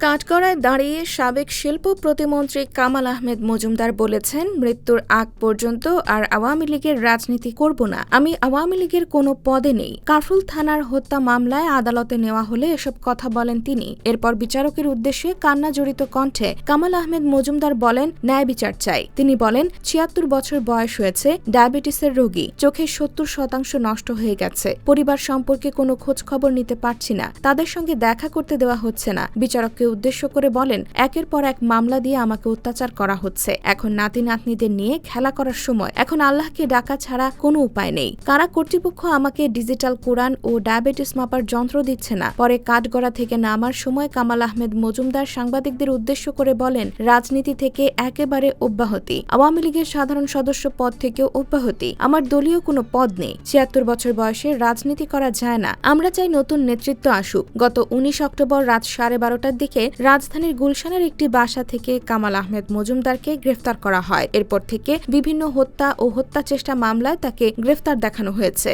কাঠগড়ায় দাঁড়িয়ে সাবেক শিল্প প্রতিমন্ত্রী কামাল আহমেদ মজুমদার বলেছেন, মৃত্যুর আগ পর্যন্ত আর আওয়ামী লীগের রাজনীতি করব না। আমি আওয়ামী লীগের কোনো পদে নেই। কাফরুল থানার হত্যা মামলায় আদালতে নেওয়া হলে এসব কথা বলেন তিনি। এরপর বিচারকের উদ্দেশ্যে কান্না জড়িত কণ্ঠে কামাল আহমেদ মজুমদার বলেন, ন্যায় বিচার চাই। তিনি বলেন, ছিয়াত্তর বছর বয়স হয়েছে, ডায়াবেটিসের রোগী। চোখের সত্তর শতাংশ নষ্ট হয়ে গেছে। পরিবার সম্পর্কে কোনো খোঁজ খবর নিতে পারছি না। তাদের সঙ্গে দেখা করতে দেওয়া হচ্ছে না। বিচারককে উদ্দেশ্য করে বলেন, একের পর এক মামলা দিয়ে আমাকে অত্যাচার করা হচ্ছে। এখন নাতি নাতনিদের নিয়ে খেলা করার সময়। এখন আল্লাহকে ডাকা ছাড়া কোনো উপায় নেই। কারা কর্তৃপক্ষ আমাকে ডিজিটাল কোরআন ও ডায়াবেটিস মাপার যন্ত্র দিচ্ছে না? পরে কাঠগড়া থেকে নামার সময় কামাল আহমেদ মজুমদার সাংবাদিকদের উদ্দেশ্য করে বলেন, রাজনীতি থেকে একেবারে অব্যাহতি। আওয়ামী লীগের সাধারণ সদস্য পদ থেকেও অব্যাহতি। আমার দলীয় কোনো পদ নেই। ছিয়াত্তর বছর বয়সে রাজনীতি করা যায় না। আমরা চাই নতুন নেতৃত্ব আসুক। গত উনিশ অক্টোবর রাত সাড়ে বারোটার দিকে রাজধানীর গুলশানের একটি বাসা থেকে কামাল আহমেদ মজুমদারকে গ্রেফতার করা হয়। এরপর থেকে বিভিন্ন হত্যা ও হত্যা চেষ্টা মামলায় তাকে গ্রেফতার দেখানো হয়েছে।